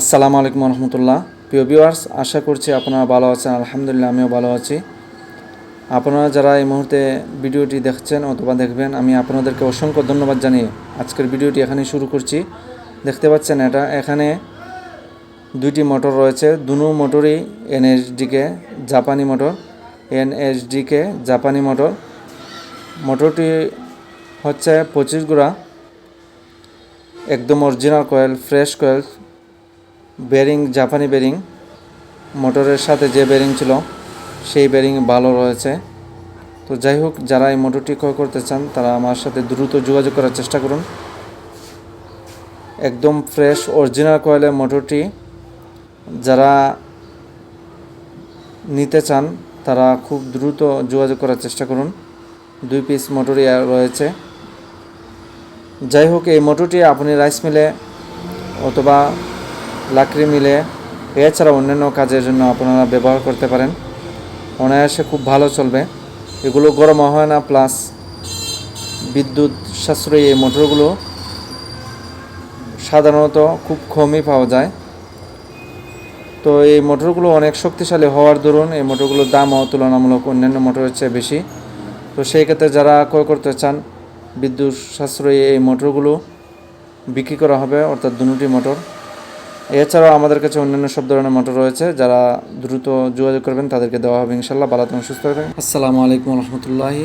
আসসালামু আলাইকুম রহমতুল্লাহ প্রিয় ভিউয়ার্স, আশা করছি আপনারা ভালো আছেন, আলহামদুলিল্লাহ আমিও ভালো আছি। আপনারা যারা এই মুহূর্তে ভিডিওটি দেখছেন অথবা দেখবেন, আমি আপনাদেরকে অসংখ্য ধন্যবাদ জানিয়ে আজকের ভিডিওটি এখানে শুরু করছি। দেখতে পাচ্ছেন এটা, এখানে দুইটি মোটর রয়েছে, দুনো মোটরই এনএসডিকে জাপানি মোটর এনএসডিকে জাপানি মোটর। মোটরটি হচ্ছে পঁচিশ গোড়া, একদম original coil fresh coil bearing, জাপানি বেরিং। মোটরের সাথে যে বেরিং ছিল, সেই বেরিং ভালো রয়েছে। তো যাই হোক, যারা এই মোটরটি ক্রয় করতে চান, তারা আমার সাথে দ্রুত যোগাযোগ করার চেষ্টা করুন। একদম ফ্রেশ, অরিজিনাল কয়েলের মোটরটি যারা নিতে চান, তারা খুব দ্রুত যোগাযোগ করার চেষ্টা করুন। দুই পিস মোটরই রয়েছে। যাই হোক, এই মোটরটি আপনি রাইস মিলে অথবা লাকড়ি মিলে। এছাড়া অন্যান্য কাজের জন্য আপনারা ব্যবহার করতে পারেন। অনায়াসে খুব ভালো চলবে। এগুলো গরম হয় না প্লাস বিদ্যুৎ সাশ্রয়ী এই মোটরগুলো সাধারণত খুব কমই পাওয়া যায়। তো এই মোটরগুলো অনেক শক্তিশালী হওয়ার দরুন এই মোটরগুলোর দামও তুলনামূলক অন্যান্য মোটরের চেয়ে বেশি। তো সেই ক্ষেত্রে যারা ক্রয় করতে চান, বিদ্যুৎ সাশ্রয়ী এই মোটরগুলো বিক্রি করা হবে, অর্থাৎ দুটি মোটর। এছাড়াও আমাদের কাছে অন্যান্য সব ধরনের মোটর রয়েছে, যারা দ্রুত যোগাযোগ করবেন, তাদেরকে দেওয়া হবে ইনশাল্লাহ ভালো থাকুন, সুস্থ থাকবেন আসসালামু আলাইকুম রহমতুল্লাহি